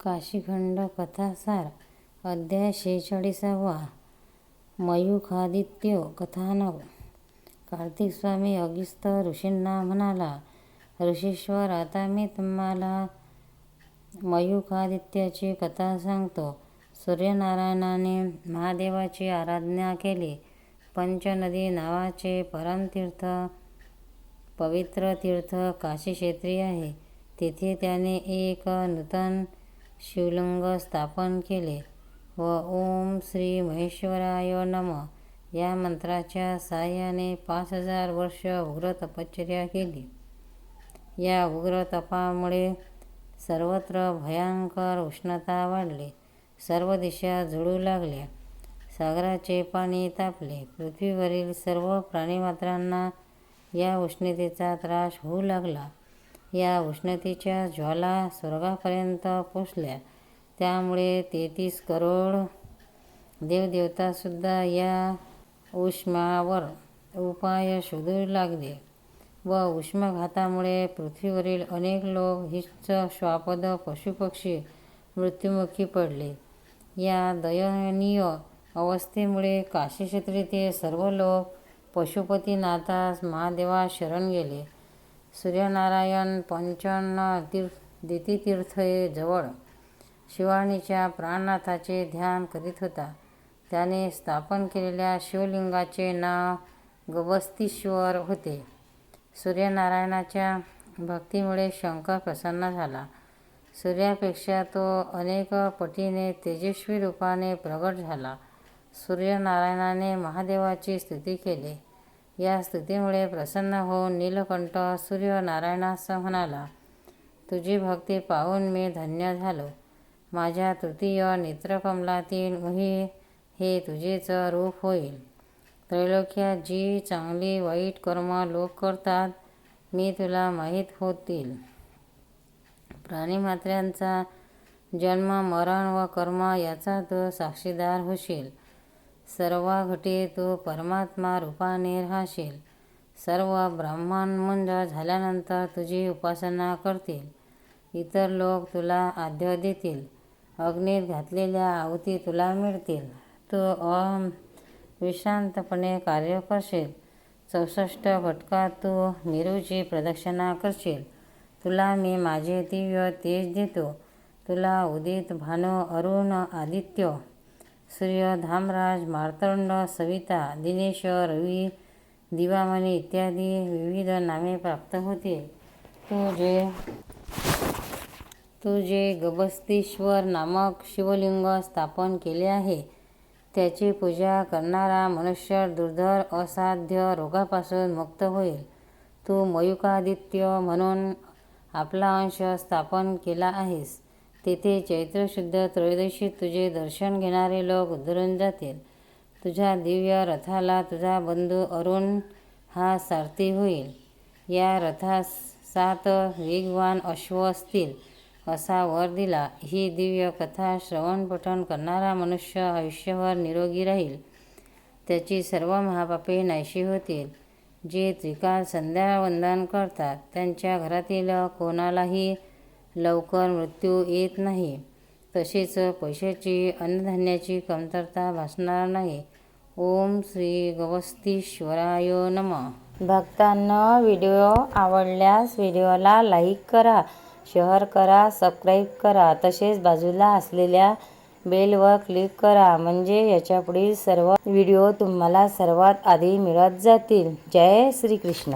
काशीखंड कथासार अध्याय शेहेचाळीसावा मयूखादित्य कथानक कार्तिक स्वामी अगिस्त ऋषींना म्हणाला ऋषीश्वर आता मी तुम्हाला मयूखादित्याची कथा सांगतो. सूर्यनारायणाने महादेवाची आराधना केली. पंचनदी नावाचे परमतीर्थ पवित्र तीर्थ काशी क्षेत्री आहे. तेथे त्याने एक नूतन शिवलिंग स्थापन केले व ओम श्री महेश्वराय नम. या मंत्राच्या साह्याने पाच हजार वर्ष उग्र तपश्चर्या केली. या उग्र तपामुळे सर्वत्र भयंकर उष्णता वाढली. सर्व दिशा जुळू लागल्या. सागराचे पाणी तापले. पृथ्वीवरील सर्व प्राणीमात्रांना या उष्णतेचा त्रास होऊ लागला. या उष्णतेच्या ज्वाला स्वर्गापर्यंत पोचल्या त्यामुळे तेहतीस करोड देवदेवतासुद्धा या उष्मावर उपाय शोधू लागले व उष्माघातामुळे पृथ्वीवरील अनेक लोक हिच्च श्वापद पशुपक्षी मृत्युमुखी पडले. या दयनीय अवस्थेमुळे काशीक्षेत्री ते सर्व लोक पशुपतीनाथास महादेवा शरण गेले. सूर्यनारायण पंचन तीर्थ जवळ. शिवाणीच्या प्राणनाथाचे ध्यान करीत होता. त्याने स्थापन केलेल्या शिवलिंगाचे नाव गबस्तीश्वर होते. सूर्यनारायणाच्या भक्तीमुळे शंकर प्रसन्न झाला. सूर्यापेक्षा तो अनेक पटीने तेजस्वी रूपाने प्रगट झाला. सूर्यनारायणाने महादेवाची स्तुती केली. या स्तुतीमुळे प्रसन्न होऊन नीलकंठ सूर्यनारायणास म्हणाला तुझी भक्ती पाहून मी धन्य झालो. माझ्या तृतीय नेत्रकमलातील मुही हे तुझेच रूप होईल. त्रैलोक्यात जी चांगली वाईट कर्म लोक करतात मी तुला माहीत होतील. प्राणीमात्र्यांचा जन्म मरण व कर्म याचा तू साक्षीदार होशील. सर्व घटी तू परमात्मा रूपाने राहशील. सर्व ब्राह्मण झाल्यानंतर तुझी उपासना करतील. इतर लोक तुला आद्य देतील. अग्नीत घातलेल्या आहुती तुला मिळतील. तू विश्रांतपणे कार्य करशील. चौसष्ट घटकात तू मेरूची प्रदक्षिणा करशील. तुला मी माझे दिव्य तेज देतो. तुला उदित भानु अरुण आदित्य सूर्य धामराज मार्तंड सविता दिनेश रवी दिवामणी इत्यादी विविध नामे प्राप्त होते. तू जे तू जे गबस्तीश्वर नामक शिवलिंग स्थापन केले आहे त्याची पूजा करणारा मनुष्य दुर्धर असाध्य रोगापासून मुक्त होईल. तू मयुकादित्य म्हणून आपला अंश स्थापन केला आहेस. तेथे चैत्र शुद्ध तुझे दर्शन घेणारे लोक उधरून जातील. तुझ्या दिव्य रथाला तुझा बंधू अरुण हा सारथी होईल. या रथास सात वेगवान अश्व असतील असा वर दिला. ही दिव्य कथा श्रवण पठण करणारा मनुष्य आयुष्यभर निरोगी राहील. त्याची सर्व महापापे नाहीशी होतील. जे त्रिकाल संध्यावंदन करतात त्यांच्या घरातील कोणालाही लवकर मृत्यू येत नाही. तसेच पैशाची अन्नधान्याची कमतरता भासणार नाही. ओम श्री गवस्तीश्वराय नम. भक्तांना व्हिडिओ आवडल्यास व्हिडिओला लाईक करा शेअर करा सबस्क्राईब करा. तसेच बाजूला असलेल्या बेलवर क्लिक करा म्हणजे याच्या पुढील सर्व व्हिडिओ तुम्हाला सर्वात आधी मिळत जातील. जय श्रीकृष्ण.